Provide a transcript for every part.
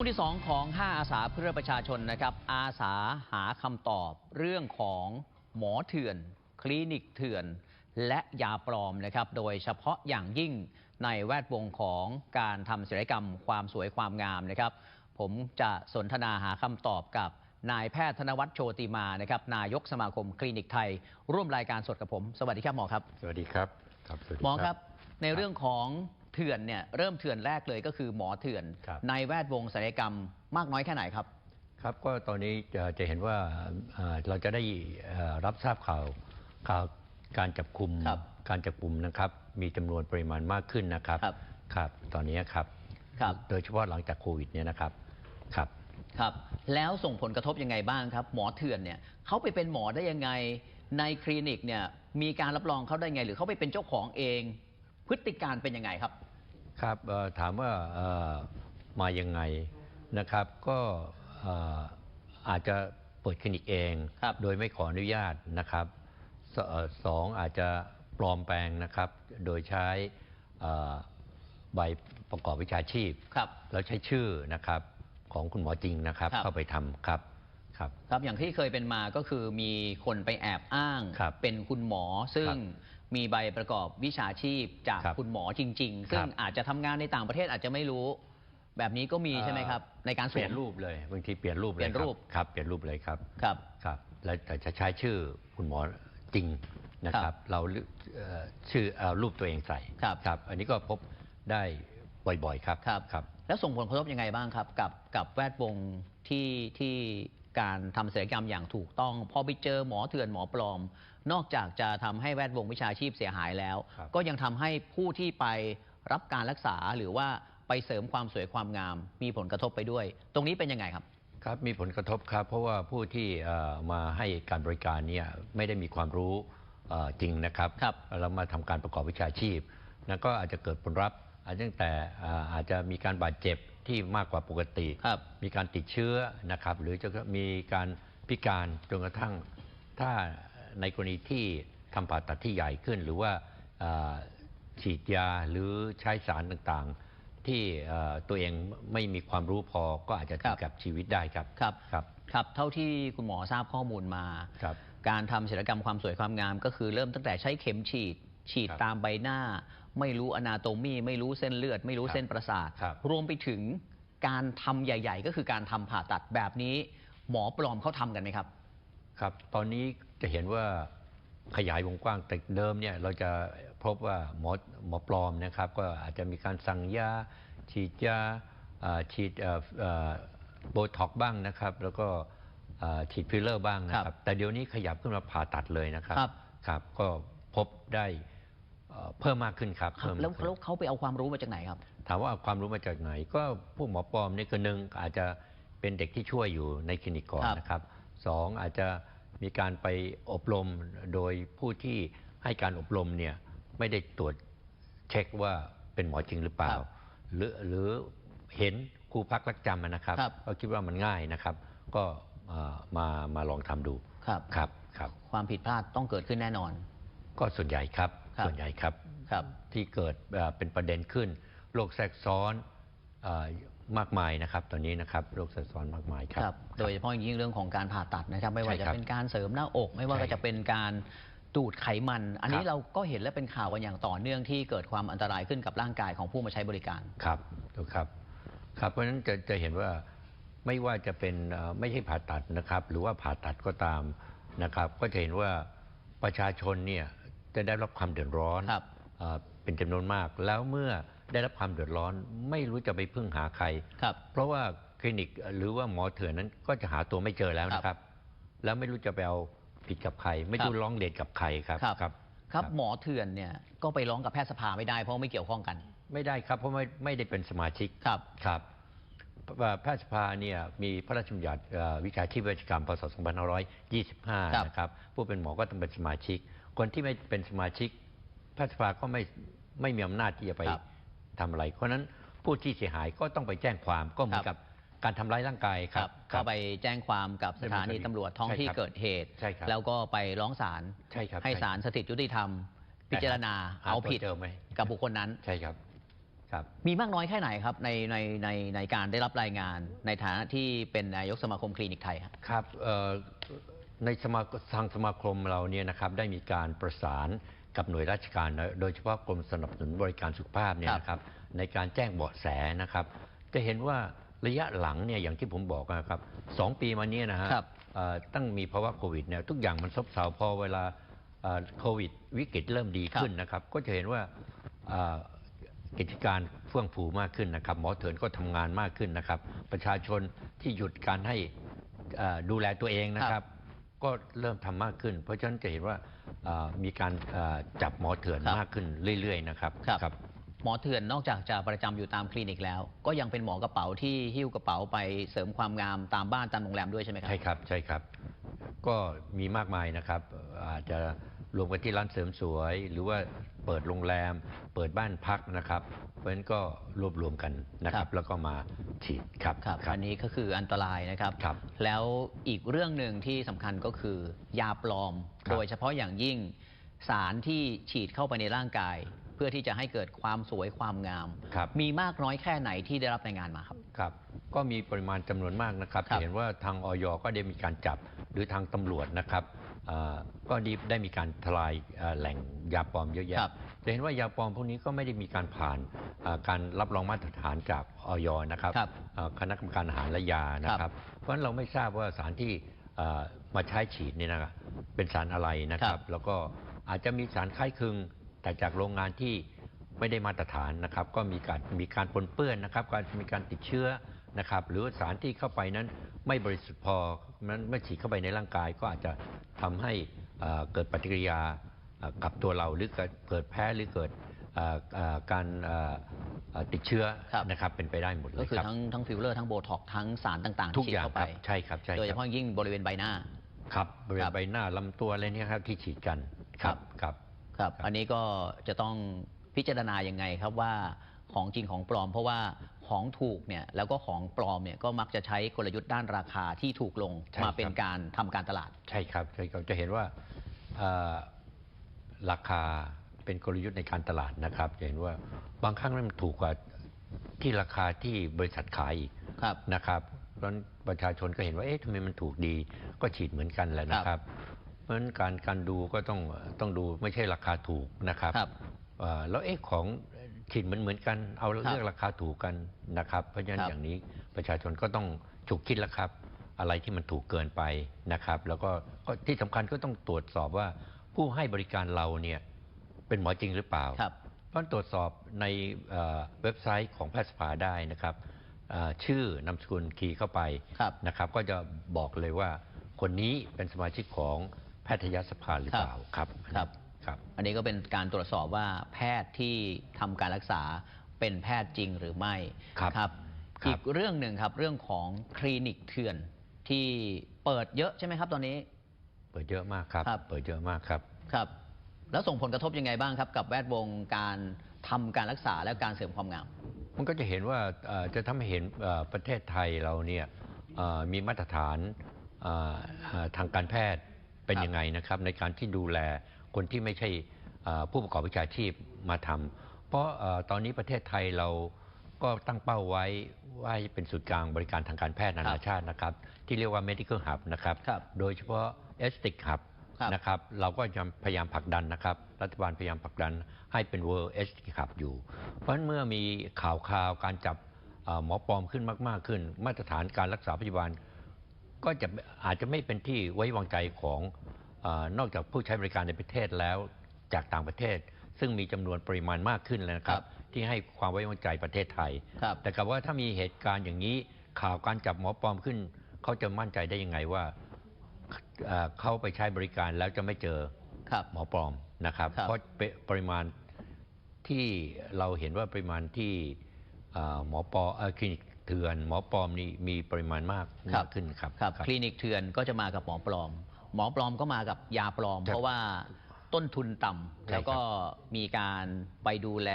ช่วงที่ 2 ของ 5 อาสาเพื่อประชาชนนะครับ อาสาหาคำตอบเรื่องของหมอเถื่อน คลินิกเถื่อน และยาปลอมนะครับ โดยเฉพาะอย่างยิ่งในแวดวงของการทำศัลยกรรมความสวยความงามนะครับ ผมจะสนทนาหาคำตอบกับนายแพทย์ธนวัฒน์โชติมานะครับ นายกสมาคมคลินิกไทย ร่วมรายการสดกับผม สวัสดีครับหมอครับ สวัสดีครับครับสวัสดีหมอครับในเรื่องของ เถื่อนเนี่ยเริ่มเถื่อนแรกเลยก็คือหมอเถื่อนครับในแวดวงศัลยกรรมมากน้อยแค่ไหนครับ ครับก็ตอนนี้จะจะเห็นว่าเอ่อเราจะได้เอ่อรับทราบข่าวข่าวการจับกลุ่มครับการจับกลุ่มนะครับ มีจำนวนปริมาณมากขึ้นนะครับครับครับตอนนี้ครับครับ โดยเฉพาะหลังจากโควิดเนี่ยนะครับครับครับ แล้วส่งผลกระทบยังไงบ้างครับ หมอเถื่อนเนี่ยเขาไปเป็นหมอได้ยังไงในคลินิกเนี่ยมีการรับรองเขาได้ไง หรือเขาไปเป็นเจ้าของเอง พฤติการเป็นยังไงครับ ครับเอ่อถามว่าเอ่อมายังไงนะครับ ก็เอ่ออาจจะเปิดคลินิกเองครับโดยไม่ขออนุญาตนะครับสเอ่อสองอาจจะปลอมแปลงนะครับ โดยใช้เอ่อใบประกอบวิชาชีพครับแล้วใช้ชื่อนะครับของคุณหมอจริงนะครับครับ เข้าไปทำครับครับครับอย่างที่เคยเป็นมาก็คือมีคนไปแอบอ้างครับเป็นคุณหมอซึ่งครับ มีใบประกอบวิชาชีพจากครับคุณหมอจริง ๆ ซึ่งครับ อาจจะทำงานในต่างประเทศอาจจะไม่รู้ แบบนี้ก็มีใช่ไหมครับ ในการสเปลี่วยนมรูปเลยบางทีเปลี่ยนรูปเลยเปลี่ยนรูป คครับเปลี่ยนรูปเลยครับครับ ครับแล้วแต่จะใช้ชื่อคุณหมอจริงนะคครัรับบเราเอ่อชื่อเอารูปตัวเองใส่ครับ ครับอันนี้ก็พบได้บ่อยๆครับครับครับ แล้วส่งผลกระทบยังไงบ้างครับ กับกับแวดวงที่ที่การทำศัลยกรรมอย่างถูกต้อง พอไปเจอหมอเถื่อนหมอปลอม นอกจากจะทำให้แวดวงวิชาชีพเสียหายแล้ว ครับ ก็ยังทำให้ผู้ที่ไปรับการรักษาหรือว่าไปเสริมความสวยความงาม มีผลกระทบไปด้วย ตรงนี้เป็นยังไงครับ ครับมีผลกระทบครับ เพราะว่าผู้ที่เอ่อมาให้การบริการเนี่ยไม่ได้มีความรู้เอ่อจริงนะครับครับเรามาทำการประกอบวิชาชีพนั้นก็อาจจะเกิดผลลัพธ์อาจจะตั้งแต่อ่าอาจจะมีการบาดเจ็บที่มากกว่าปกติ ครับ มีการติดเชื้อนะครับ หรือจะมีการพิการจนกระทั่งถ้า ในกรณีที่ทำผ่าตัดที่ใหญ่ขึ้น หรือว่าอ่าฉีดยาหรือใช้สารต่างๆ ที่เอ่อตัวเองไม่มีความรู้พอก็อาจจะถึครังบกับชีวิตได้ครับครับครับครับ เท่าที่คุณหมอทราบข้อมูลมาครับการทำศิลปกรรมความสวยความงาม ก็คือเริ่มตั้งแต่ใช้เข็มฉีด ฉีดครับตามใบหน้า ไม่รู้อนาโตมีไม่รู้เส้นเลือด ไม่รู้ครับเส้นประสาทครับรวมไปถึงการทำใหญ่ ๆ ก็คือการทำผ่าตัดแบบนี้ หมอปลอมเขาทำกันไหมครับครับ ตอนนี้ จะเห็นว่าขยายวงกว้างแต่เดิมเนี่ยเราจะพบว่าหมอหมอปลอมนะครับ ก็อาจจะมีการสั่งยาฉีดยาอ่าฉีดโบท็อกบ้างนะครับ แล้วก็อ่าฉีดฟิลเลอร์บ้างนะคครัรับบแต่เดี๋ยวนี้ขยับขึ้นมาผ่าตัดเลยนะครับครับครับก็พบได้เอ่อเพิ่มมากขึ้นครับครับเพิ่มแล้วมากขึ้นแล้วเขาไปเอาความรู้มาจากไหนครับ ถามว่าเอาความรู้มาจากไหน ก็พวกหมอปลอมเนี่ยคือหนึ่งอาจจะเป็นเด็กที่ช่วยอยู่ในคลินิกก่อนครับนะครับสองอาจจะ มีการไปอบรมโดยผู้ที่ให้การอบรมเนี่ยไม่ได้ตรวจเช็คว่าเป็นหมอจริงหรือเปล่าครับหรือหรือเห็นครูพักรักจำอะนะครับครับ ก็คิดว่ามันง่ายนะครับ ก็เอ่อมามาลองทำดูครับครับครับความผิดพลาดต้องเกิดขึ้นแน่นอน ก็ส่วนใหญ่ครับครับส่วนใหญ่ครับครับ ที่เกิดเอ่อเป็นประเด็นขึ้นโรคแทรกซ้อนเออ มากมายนะครับ ตอนนี้นะครับโรคแทรกซ้อนมากมายครับครับ โดยเฉพาะอย่างยิ่งเรื่องของการผ่าตัดนะครับ ไม่ว่าใช่จะครับเป็นการเสริมหน้าอก ไม่ว่าใช่จะเป็นการดูดไขมัน อันนี้ครับ เราก็เห็นและเป็นข่าวกันอย่างต่อเนื่องที่เกิดความอันตรายขึ้นกับร่างกายของผู้มาใช้บริการ ครับถูกครับครับ เพราะฉะนั้นจะจะเห็นว่าไม่ว่าจะเป็นเอ่อไม่ใช่ผ่าตัดนะครับ หรือว่าผ่าตัดก็ตามนะครับ ก็จะเห็นว่าประชาชนเนี่ยจะได้รับความเดือดร้อนครับ เอ่อเป็นจำนวนมาก แล้วเมื่อ ได้รับความเดือดร้อนไม่รู้จะไปพึ่งหาใครครับ เพราะว่าคลินิกหรือว่าหมอเถื่อนนั้นก็จะหาตัวไม่เจอแล้วนะครับ แล้วไม่รู้จะไปเอาผิดกับใคร ไม่รู้ครับร้องเดชกับใครครับครับครับ ครับหมอเถื่อนเนี่ยก็ไปร้องกับแพทยสภาไม่ได้เพราะไม่เกี่ยวข้องกัน ไม่ได้ครับเพราะไม่ไม่ได้เป็นสมาชิกครับครับว่าแพทยสภาเนี่ยมีพระราชบัญญัติเอ่อวิชาชีพเวชกรรมพศ 2525ครับนะครับผู้เป็นหมอก็ต้องเป็นสมาชิก คนที่ไม่เป็นสมาชิกแพทยสภาก็ไม่ไม่มีอำนาจที่จะไปครับ ทำอะไร เพราะฉะนั้นผู้ที่เสียหายก็ต้องไปแจ้งความก็เหมือนครักับบการทำร้ายร่างกายคครัรับบเข้าไปแจ้งความกับสถานีดำเนินคดีตำรวจท้องที่ใช่ครับเกิดเหตุใช่ครับแล้วก็ไปร้องศาลใช่ครับให้ใช่ศาลสถิตยุติธรรม พิจารณาหาเอาตัวผิดเจอไหมกับบุคคลนั้นใช่ครับครับมีมากน้อยแค่ไหนครับในในในในการได้รับรายงานในฐานะที่เป็นนายกสมาคมคลินิกไทยครับครับเอ่อในสมาทางสมาคมเราเนี่ยนะครับได้มีการประสาน กับหน่วยราชการนะโดยเฉพาะกรมสนับสนุนบริการสุขภาพเนี่ยครับนะครับในการแจ้งเบาะแสนะครับ จะเห็นว่าระยะหลังเนี่ยอย่างที่ผมบอกนะครับสองปีมาเนี้นะฮะครับเอ่อตั้งมีภาวะโควิดเนี่ยทุกอย่างมันซบเซาพอเวลาเอ่อโควิดวิกฤตเริ่มดีขึ้นนะครับ ก็จะเห็นว่าเอ่อกิจการเฟื่องฟูมากขึ้นนะครับ หมอเถื่อนก็ทำงานมากขึ้นนะครับ ประชาชนที่หยุดการให้เอ่อดูแลตัวเองนะครับ ก็เริ่มทำมากขึ้น เพราะฉะนั้นจะเห็นว่าเอ่อ มีการเอ่อจับหมอเถื่อนครับมากขึ้นเรื่อยๆนะครับครับ หมอเถื่อนนอกจากจะประจำอยู่ตามคลินิกแล้ว ก็ยังเป็นหมอกระเป๋าที่หิ้วกระเป๋าไปเสริมความงามตามบ้านตามโรงแรมด้วยใช่ไหมครับใช่ครับใช่ครับ ก็มีมากมายนะครับเอ่ออาจจะรวมกันที่ร้านเสริมสวย หรือว่า เปิดโรงแรม เปิดบ้านพักนะครับ เพราะฉะนั้นก็รวบรวมกันนะคครัรับบแล้วก็มาฉีดครับครับอันนี้ก็คืออันตรายนะครับครับ แล้วอีกเรื่องหนึ่งที่สำคัญก็คือยาปลอมครับโดยเฉพาะอย่างยิ่งสารที่ฉีดเข้าไปในร่างกาย เพื่อที่จะให้เกิดความสวยความงามครับมีมากน้อยแค่ไหนที่ได้รับรายงานมาครับครับ ก็มีปริมาณจำนวนมากนะครับครับจะเห็นว่าทางออยก็ได้มีการจับหรือทางตำรวจนะครับเอ่อ ก็ได้ได้มีการทลายเอ่อแหล่งยาปลอมเยอะแยะครับจะเห็นว่ายาปลอมพวกนี้ก็ไม่ได้มีการผ่านเอ่อการรับรองมาตรฐานจากออยนะครับครับเอ่อคณะกรรมการอาหารและยานะคครัรับบเพราะฉะนั้นเราไม่ทราบว่าสารที่เอ่อมาใช้ฉีดนี่นะครับเป็นสารอะไรนะคครัรับบแล้วก็อาจจะมีสารคล้ายคลึงแต่จากโรงงานที่ไม่ได้มาตรฐานนะครับ ก็มีการมีการปนเปื้อนนะครับ การมีการติดเชื้อ นะครับหรือว่าสารที่เข้าไปนั้นไม่บริสุทธิ์พอนั้นเมื่อฉีดเข้าไปในร่างกายก็อาจจะทำให้เอ่อเกิดปฏิกิริยาเอ่อกับตัวเราหรือเกิดเกิดแพ้หรือเกิดเอ่อเอ่อการเอ่อเอ่อติดเชื้อครับนะครับเป็นไปได้หมดเลก็ยคือครับทั้งทั้งฟิลเลอร์ทั้งโบท็อกทั้งสารต่างๆทุกที่ฉีอดย่างเข้าคไปรับใช่ครับใช่โดยเฉครับพาะยิ่งบริเวณใบหน้าครับบริเวครัณบใบหน้าลำตัวอะไรเนี่ยครับที่ฉีดกันครับครับครับครับ อันนี้ก็จะต้องพิจารณายังไงครับว่าของจริงของปลอมเพราะว่า ของถูกเนี่ยแล้วก็ของปลอมเนี่ยก็มักจะใช้กลยุทธ์ด้านราคาที่ถูกลงใช่มาเป็นครับการทำการตลาด ใช่ครับใช่ครับจะเห็นว่าเอ่อราคาเป็นกลยุทธ์ในการตลาดนะครับ จะเห็นว่าบางครั้งมันถูกกว่าที่ราคาที่บริษัทขายอีกครับ นะครับเพราะฉะนั้นประชาชนก็เห็นว่าเอ๊ะทำไมมันถูกดีก็ฉีดเหมือนกันแหละนะครับ เพราะฉะนั้นการการดูก็ต้องต้องดูไม่ใช่ราคาถูกนะครับ ครับ เอ่อแล้วเอ๊ะของ ฉีดเหมือนเหมือนกัน เอาครับเลือกราคาถูกกันนะครับ เพราะฉะนั้นครับอย่างนี้ประชาชนก็ต้องฉุกคิดแล้วครับ อะไรที่มันถูกเกินไปนะครับ แล้วก็ก็ที่สำคัญก็ต้องตรวจสอบว่าผู้ให้บริการเราเนี่ยเป็นหมอจริงหรือเปล่าครับเพราะตรวจสอบในเอ่อเว็บไซต์ของแพทยสภาได้นะครับเอ่อชื่อนามสกุลคีย์เข้าไปครับนะครับ ก็จะบอกเลยว่าคนนี้เป็นสมาชิกของแพทยสภาหรือเปล่าครับครับ ครับอันนี้ก็เป็นการตรวจสอบว่าแพทย์ที่ทำการรักษาเป็นแพทย์จริงหรือไม่ครับครับครับ อีกเรื่องหนึ่งครับเรื่องของคลินิกเถื่อนที่เปิดเยอะใช่ไหมครับตอนนี้ เปิดเยอะมากครับ ครับ เปิดเยอะมากครับ ครับ แล้วส่งผลกระทบยังไงบ้างครับ กับแวดวงการทำการรักษาและการเสริมความงาม มันก็จะเห็นว่าเอ่อจะทำให้เห็นเอ่อประเทศไทยเราเนี่ยเอ่อมีมาตรฐานเอ่อเอ่อทางการแพทย์เป็นครับยังไงนะครับ ในการที่ดูแล คนที่ไม่ใช่เอ่อผู้ประกอบวิชาชีพมาทำเพราะเอ่อตอนนี้ประเทศไทยเราก็ตั้งเป้าไว้ว่าให้เป็นศูนย์กลางบริการทางการแพทย์นานาชาตินะครับ ที่เรียกว่า medical hub นะครับครับโดยเฉพาะ estic hub ครับนะครับ เราก็จะพยายามผลักดันนะครับ รัฐบาลพยายามผลักดันให้เป็น World h d ขับอยู่ เพราะฉะนั้นเมื่อมีข่าวคราวการจับเอ่อหมอปลอมขึ้นมาก ๆ ขึ้น มาตรฐานการรักษาพยาบาล ก็จะอาจจะไม่เป็นที่ไว้วางใจของเออนอกจากผู้ใช้บริการในประเทศแล้วจากต่างประเทศ ซึ่งมีจำนวนปริมาณมากขึ้นแล้วนะครับ ที่ให้ความไว้วางใจประเทศไทยครับแต่กับว่าถ้ามีเหตุการณ์อย่างนี้ข่าวการจับหมอปลอมขึ้น เขาจะมั่นใจได้ยังไงว่าเอ่อเข้าไปใช้บริการแล้วจะไม่เจอครับหมอปลอมนะครับครับเพราะเปปริมาณที่เราเห็นว่าปริมาณที่เอ่อหมอปลอมเอ่อคลินิกเถื่อน หมอปลอมนี่มีปริมาณมากครัมาบกขึ้นครับครับคลินิกเถื่อนก็จะมากับหมอปลอมห มอปลอมก็มากับยาปลอมครับเพราะว่าต้นทุนต่ำใช่แล้วก็มีการไปดูแล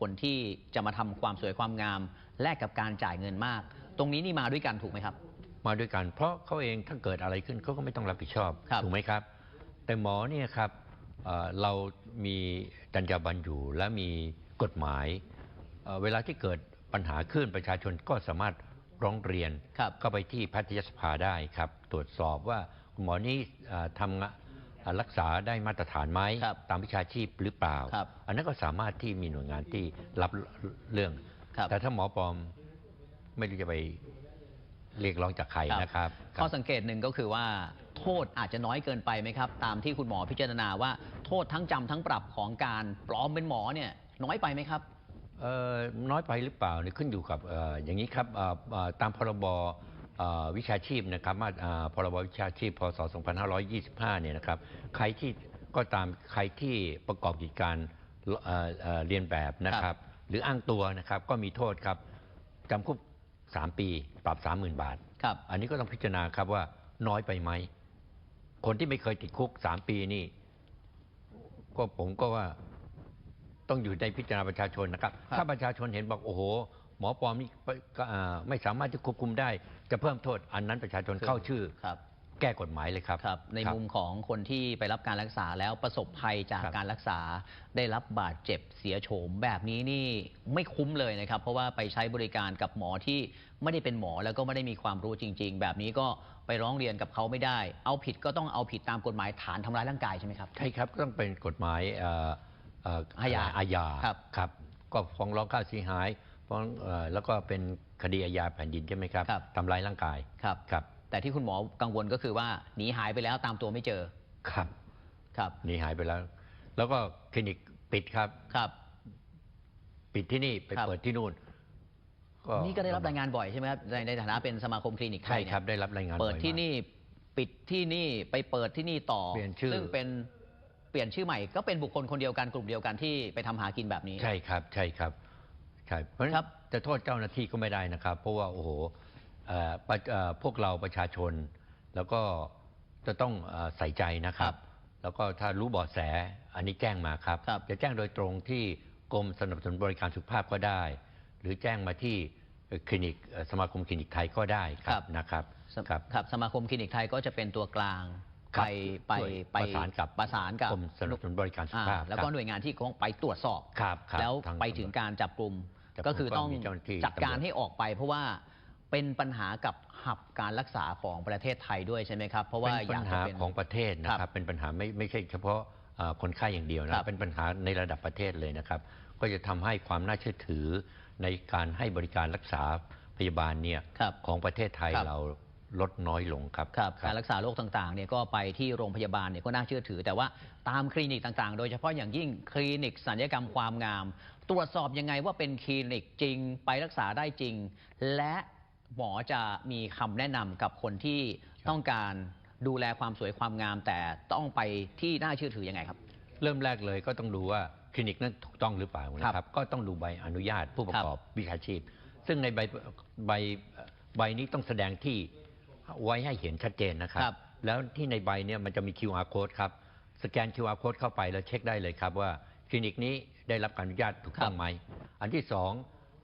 คนที่จะมาทำความสวยความงาม แลกกับการจ่ายเงินมาก ตรงนี้นี่มาด้วยกันถูกไหมครับ มาด้วยกัน เพราะเขาเองถ้าเกิดอะไรขึ้นเขาก็ไม่ต้องรับผิดชอบ ครับ ถูกไหมครับ แต่หมอเนี่ยครับเอ่อเรามีจรรยาบรรณอยู่และมีกฎหมายอ่อเวลาที่เกิดปัญหาขึ้นประชาชนก็สามารถร้องเรียน ครับ เข้าไปที่แพทยสภาได้ครับ ตรวจสอบว่าคุณ หมอนี้อ่าทำงะอ่ารักษาได้มาตรฐานไหมครับตามวิชาชีพหรือเปล่าครับอันนั้นก็สามารถที่มีหน่วยงานที่รับเรื่องครับแต่ถ้าหมอปลอมไม่รู้จะไปเรียกร้องจากใครครับนะครับ ข้อสังเกตหนึ่งก็คือว่าโทษอาจจะน้อยเกินไปไหมครับ ตามที่คุณหมอพิจารณาว่าโทษทั้งจำทั้งปรับของการปลอมเป็นหมอเนี่ยน้อยไปไหมครับเอ่อน้อยไปหรือเปล่าเนี่ยขึ้นอยู่กับเอ่ออย่างนี้ครับเอ่อเอ่อตามพรบเอ่อ วิชาชีพนะครับมาอ่าพรบวิชาชีพพศ 2525 เนี่ยนะครับ ใครที่ก็ตามใครที่ประกอบกิจการเอ่อเอ่อเรียนแบบนะครับ หรืออ้างตัวนะครับก็มีโทษครับจำคุก 3 ปีปรับ 30,000 บาท ครับ อันนี้ก็ต้องพิจารณาครับว่าน้อยไปไหม คนที่ไม่เคยติดคุกสามปีนี่ ก็ผมก็ว่าต้องอยู่ในพิจารณาประชาชนนะครับ ครับ ถ้าประชาชนเห็นบอกโอ้โห หมอปลอมนี่ก็อ่าไม่สามารถจะควบคุมได้ จะเพิ่มโทษ อันนั้นประชาชนเข้าชื่อครับแก้กฎหมายเลยครับครับในมุมของคนที่ไปรับการรักษาแล้วประสบภัยจากครับการรักษาได้รับบาดเจ็บเสียโฉมแบบนี้นี่ไม่คุ้มเลยนะครับ เพราะว่าไปใช้บริการกับหมอที่ไม่ได้เป็นหมอแล้วก็ไม่ได้มีความรู้จริง ๆ แบบนี้ก็ไปร้องเรียนกับเขาไม่ได้ เอาผิดก็ต้องเอาผิดตามกฎหมายฐานทำร้ายร่างกายใช่ไหมครับใช่ครับก็ต้องเป็นกฎหมายเอ่อเอ่ออาญาอาญาครับครับ ก็ฟ้องร้องค่าเสียหาย ฟ้องเอ่อแล้วก็เป็นคดีอาญาแผ่นดินใช่ไหมครับครับ ทำร้ายร่างกายครับ ครับแต่ที่คุณหมอกังวลก็คือว่าหนีหายไปแล้วตามตัวไม่เจอ ครับครับ หนีหายไปแล้ว แล้วก็คลินิกปิดครับ ครับ ปิดที่นี่ไปครับ เปิดที่นู่นนี่ก็ได้รับรายงานบ่อยใช่ไหมครับในในฐานะเป็นสมาคมคลินิกไทใช่ยเนี่ยครับได้รับรายงานเปิดบ่อยที่มาก นี่ปิดที่นี่ไปเปิดที่นี่ต่อเปลี่ยนชื่อ ซึ่งเป็นเปลี่ยนชื่อใหม่ก็เป็นบุคคลคนเดียวกันกลุ่มเดียวกันที่ไปทำหากินแบบนี้ ใช่ครับ ใช่ครับ ใช่เพราะฉะนั้นครับจะโทษเจ้าหน้าที่ก็ไม่ได้นะครับ เพราะว่าโอ้โหเอ่อประเอ่อพวกเราประชาชน แล้วก็จะต้องเอ่อใส่ใจนะครับ แล้วก็ถ้ารู้เบาะแสอันนี้แจ้งมาครับครับ จะแจ้งโดยตรงที่กรมสนับสนุนบริการสุขภาพก็ได้ หรือแจ้งมาที่เอ่อคลินิกเอ่อสมาคมคลินิกไทยก็ได้ครับนะครับสครับครับสมาคมคลินิกไทยก็จะเป็นตัวกลางครัไปบไปช่วยไปประสานกับประสานกับกรมสนับสนุนบริการสุขอ่าภาพแล้วก็ครับหน่วยงานที่ต้องไปตรวจสอบครับครับแล้วทางไปถึงการจับกลุ่มจับ กลุ่มก็คือต้องก็มีเจ้าหน้าที่จัดการตำรวจให้ออกไป เพราะว่าเป็นปัญหากับหับการรักษาของประเทศไทยด้วยใช่ไหมครับ เพราะว่าเป็นอปัยาญกจะหาเป็นของประเทศนะคครัรับบเป็นปัญหาไม่ไม่ใช่เฉพาะเอ่อคนไข้อย่างเดียวครันะบเป็นปัญหาในระดับประเทศเลยนะครับ ก็จะทำให้ความน่าเชื่อถือในการให้บริการรักษาพยาบาลเนี่ยครับของประเทศไทยครับเราลดน้อยลงครับครับการรักษาโรคต่างๆเนี่ยก็ไปที่โรงพยาบาลเนี่ยก็น่าเชื่อถือ แต่ว่าตามคลินิกต่างๆ โดยเฉพาะอย่างยิ่งคลินิกสัญญกรรมความงาม ตรวจสอบยังไงว่าเป็นคลินิกจริงไปรักษาได้จริง และหมอจะมีคำแนะนำกับคนที่ต้องการดูแลความสวยความงาม แต่ต้องไปที่น่าเชื่อถือยังไงครับ เริ่มแรกเลยก็ต้องดูว่าคลินิกนั้นถูกต้องหรือเปล่านะครับ ก็ต้องดูใบอนุญาตผู้ประกอบวิชาชีพ ซึ่งในใบใบใบนี้ต้องแสดงที่ไว้ให้เห็นชัดเจนนะครับครับแล้วที่ในใบเนี่ยมันจะมี QR code ครับ สแกน QR code เข้าไปแล้วเช็คได้เลยครับว่าคลินิกนี้ ได้รับการอนุญาตถูกต้องไหม อันที่สอง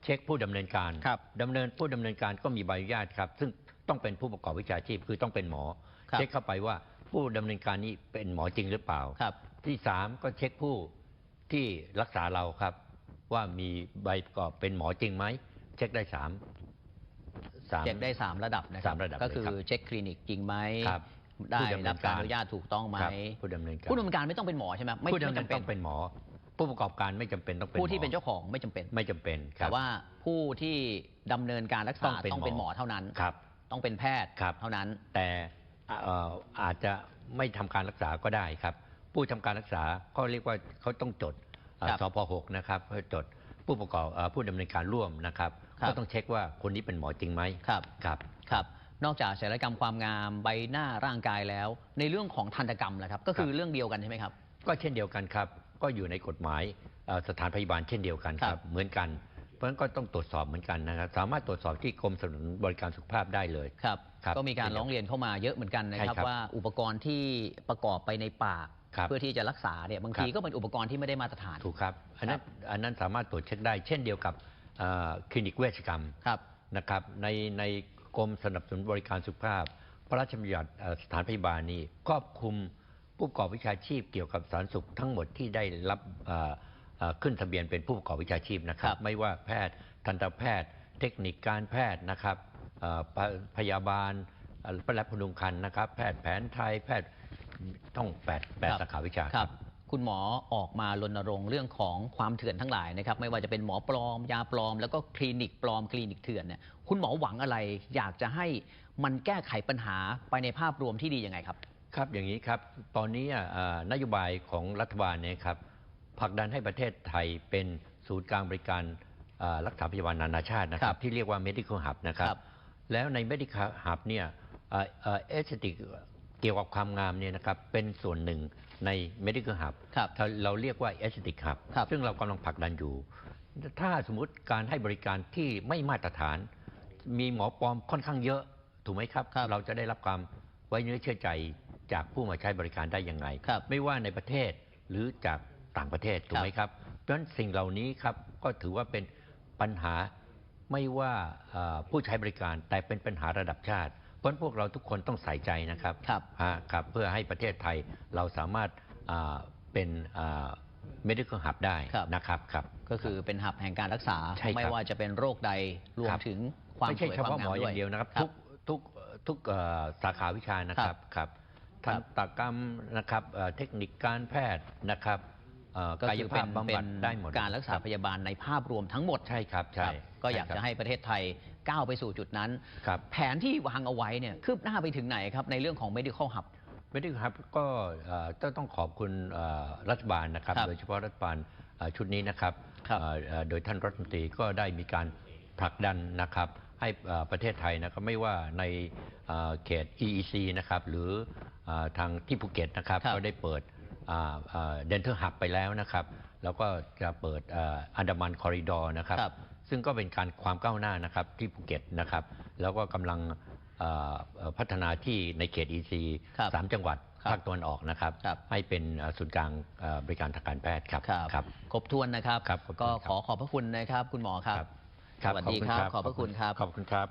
เช็คผู้ดำเนินการครับดำเนินผู้ดำเนินการก็มีใบอนุญาตครับ ซึ่งต้องเป็นผู้ประกอบวิชาชีพคือต้องเป็นหมอครับเช็คเข้าไปว่าผู้ดำเนินการนี้เป็นหมอจริงหรือเปล่าครับ ที่สามก็เช็คผู้ที่รักษาเราครับ ว่ามีใบประกอบเป็นหมอจริงไหมเช็คได้สามสามเช็คได้3ระดับนะครัสามระดับก็คือเลยครับเช็คคลินิกจริงไหมครับได้ผู้ดำเนินรับการการอนุญาตถูกต้องไหมครับผู้ดำเนินการผู้ดำเนินการไม่ต้องเป็นหมอใช่ไหมไม่ผู้ดำไม่เนินจำเป็นต้องเป็นหมอ ผู้ประกอบการไม่จำเป็นต้องเป็นผู้ที่หมอเป็นเจ้าของไม่จำเป็น ไม่จำเป็นครัแต่บว่าผู้ที่ดำเนินการรักษาต้องเป็นต้องเป็นหหมมออเท่านั้น ครับต้องเป็นแพทย์ครับ เท่านั้น แต่เอ่ออาจจะไม่ทำการรักษาก็ได้ครับ ผู้ทำการรักษาเขาเรียกว่าเขาต้องจดเอ่อครับสพหกนะครับเขาจดผู้ประกอบเอ่อผู้ดำเนินการร่วมนะครับครับ ก็ต้องเช็คว่าคนนี้เป็นหมอจริงไหมครับ ครับ ครับ นอกจากศัลยกรรมความงามใบหน้าร่างกายแล้ว ในเรื่องของทันตกรรมล่ะครับ ก็คือครับ เรื่องเดียวกันใช่ไหมครับ ก็เช่นเดียวกันครับ ก็อยู่ในกฎหมายเอ่อสถานพยาบาลเช่นเดียวกันคครัรับบเหมือนกันเพราะฉะนั้นก็ต้องตรวจสอบเหมือนกันนะครับ สามารถตรวจสอบที่กรมสนับสนุนบริการสุขภาพได้เลยครับครับก็มีการร้องเรียนเข้ามาเยอะเหมือนกันนะคใช่รับครับ ว่าอุปกรณ์ที่ประกอบไปในปากครับเพื่อที่จะรักษาเนี่ยบางทีครับก็เป็นอุปกรณ์ที่ไม่ได้มาตรฐานถูกครับอันนั้นอันนั้นสามารถตรวจเช็คได้ เช่นเดียวกับเอ่อคลินิกเวชกรรมครับนะครับในในกรมสนับสนุนบริการสุขภาพ พระราชบัญญัติเอ่อสถานพยาบาลนี้ครอบคลุม ผู้ประกอบวิชาชีพเกี่ยวกับสาธารณสุขทั้งหมดที่ได้รับเอ่อเอ่อขึ้นทะเบียนเป็นผู้ประกอบวิชาชีพนะครัครับบไม่ว่าแพทย์ทันตแพทย์ เทคนิคการแพทย์นะครับเอ่อพยพยาบาลเอ่อและพดุงคันนะครับ แพทย์แผนไทยแพทย์ต้องแปดแปดครับสาขาวิชาครับ คุณหมอออกมารณรงค์เรื่องของความเถื่อนทั้งหลายนะครับ ไม่ว่าจะเป็นหมอปลอม ยาปลอม แล้วก็คลินิกปลอม คลินิกเถื่อนเนี่ยคุณหมอหวังอะไร อยากจะให้มันแก้ไขปัญหาไปในภาพรวมที่ดียังไงครับ ครับอย่างนี้ครับตอนนี้อะอ่านโยบายของรัฐบาลเนี่ยครับผลักดันให้ประเทศไทยเป็นศูนย์กลางบริการอ่ารักษาพยาบาลนานาชาตินะคครัรับบที่เรียกว่า medical hub นะครับครับแล้วใน medical hub เนี่ยเอสติกเกี่ยวกับความงามเนี่ยนะครับเป็นส่วนหนึ่งใน medical hub ครับเราเราเรียกว่า aesthetic hub ครับซึ่งเรากำลังผลักดันอยู่ ถ้าสมมุติการให้บริการที่ไม่มาตรฐาน มีหมอปลอมค่อนข้างเยอะถูกไหมครับครับเราจะได้รับความไว้เนื้อเชื่อใจ จากผู้มาใช้บริการได้ยังไงครับไม่ว่าในประเทศหรือจากต่างประเทศถูกไหมครับเพราะฉะนั้นสิ่งเหล่านี้ครับก็ถือว่าเป็นปัญหาไม่ว่าเอ่อผู้ใช้บริการแต่เป็นปัญหาระดับชาติ เพราะฉะนั้นพวกเราทุกคนต้องใส่ใจนะครับครับฮะครับเพื่อให้ประเทศไทยเราสามารถอ่าเป็นอ่า medical hub ได้ครับนะครับครับก็คือเป็นหับแห่งการรักษาใช่ครับไม่ว่าจะเป็นโรคใดรวมครับถึงความไม่สใช่วยเฉความพาะงาหมมออด้วย่ายงเดียวนะครับ ทุกทุกทุกเอ่อสาขาวิชานะครับครับครั ทับนตกรรมนะครับเอ่อเทคนิคการแพทย์นะครับเอ่อก็กายคือภาเป็พนบำเป็บัดนได้หมดการรักษาคบพยาบาลในภาพรวมทั้งหมดใช่ครับใช่ครับก็อยากช่ครับจะให้ประเทศไทยก้าวไปสู่จุดนั้นครับแผนที่วางเอาไว้เนี่ยคืบหน้าไปถึงไหนครับในเรื่องของ medical hub ไม่ได้ครับก็เอ่อต้องต้องขอบคุณเอ่อรัฐบาลนะครับครับ โดยเฉพาะรัฐบาลเอ่อชุดนี้นะครับครับเอ่อเอ่อโดยท่านรัฐมนตรีก็ได้มีการผลักดันนะครับให้เอ่อประเทศไทยนะครับไม่ว่าในเอ่อเขต EEC นะครับหรือเอ่อ ทางที่ภูเก็ตนะครับครับก็ได้เปิดเดนเทอร์หับไปแล้วนะครับ แล้วก็จะเปิดอันดามันคอริดอร์นะครับครับซึ่งก็เป็นการความก้าวหน้านะครับที่ภูเก็ตนะครับ แล้วก็กำลังเอ่อเอ่อพัฒนาที่ในเขต EC ครับสามจังหวัดครับภาคตะวันออกนะครับครับให้เป็นเอ่อศูนย์กลางเอ่อบริการทางการแพทย์ครับครับครบถ้วนนะครับครับขอบคุณก็ครับขอขอบพระคุณนะครับ คุณหมอครับครับสวัสดีครับขอบพระคุณครับขอบคุณครับ